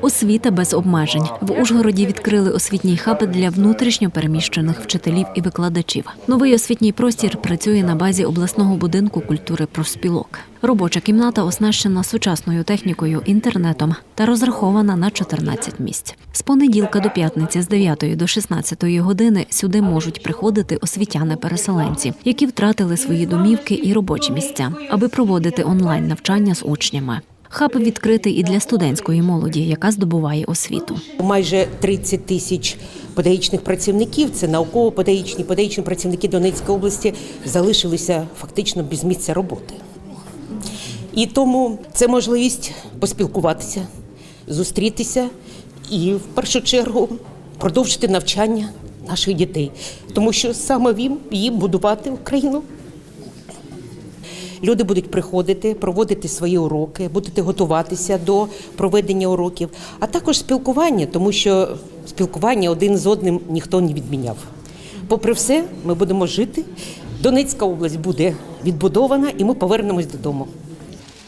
Освіта без обмежень в Ужгороді відкрили освітній хаб для внутрішньо переміщених вчителів і викладачів. Новий освітній простір працює на базі обласного будинку культури профспілок. Робоча кімната оснащена сучасною технікою, інтернетом та розрахована на 14 місць. З понеділка до п'ятниці з 9 до 16 години сюди можуть приходити освітяни-переселенці, які втратили свої домівки і робочі місця, аби проводити онлайн навчання з учнями. Хаб відкритий і для студентської молоді, яка здобуває освіту. Майже 30 тисяч педагогічних працівників, це науково-педагогічні, педагогічні працівники Донецької області залишилися фактично без місця роботи. І тому це можливість поспілкуватися, зустрітися і в першу чергу продовжити навчання наших дітей, тому що саме їм, будувати Україну. Люди будуть приходити, проводити свої уроки, будете готуватися до проведення уроків, а також спілкування, тому що спілкування один з одним ніхто не відміняв. Попри все, ми будемо жити. Донецька область буде відбудована, і ми повернемось додому.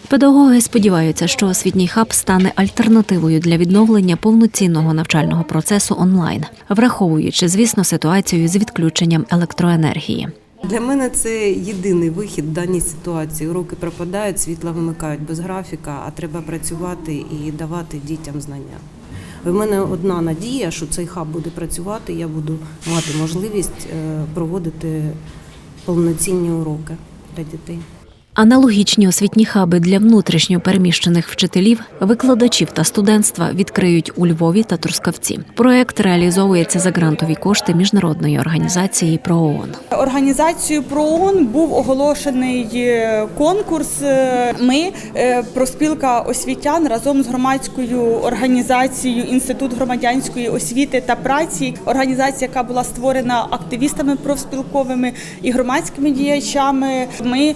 Педагоги сподіваються, що освітній хаб стане альтернативою для відновлення повноцінного навчального процесу онлайн, враховуючи, звісно, ситуацію з відключенням електроенергії. Для мене це єдиний вихід в даній ситуації. Уроки пропадають, світла вимикають без графіка, а треба працювати і давати дітям знання. В мене одна надія, що цей хаб буде працювати, я буду мати можливість е, проводити повноцінні уроки для дітей. Аналогічні освітні хаби для внутрішньо переміщених вчителів, викладачів та студентства відкриють у Львові та Трускавці. Проект реалізовується за грантові кошти міжнародної організації ПРООН. Організацією ПРООН був оголошений е, конкурс. Е, Ми, е, профспілка освітян, разом з громадською організацією Інститут громадянської освіти та праці, організація, яка була створена активістами профспілковими і громадськими діячами. Ми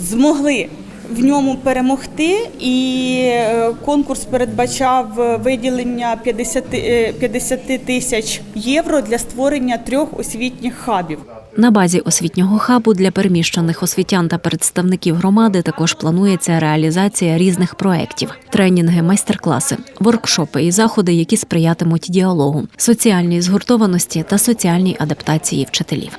змогли. В ньому перемогти, і е, конкурс передбачав е, виділення 50, е, 50 тисяч євро для створення трьох освітніх хабів. На базі освітнього хабу для переміщених освітян та представників громади також планується реалізація різних проєктів: тренінги, майстер-класи, воркшопи і заходи, які сприятимуть діалогу, соціальній згуртованості та соціальній адаптації вчителів.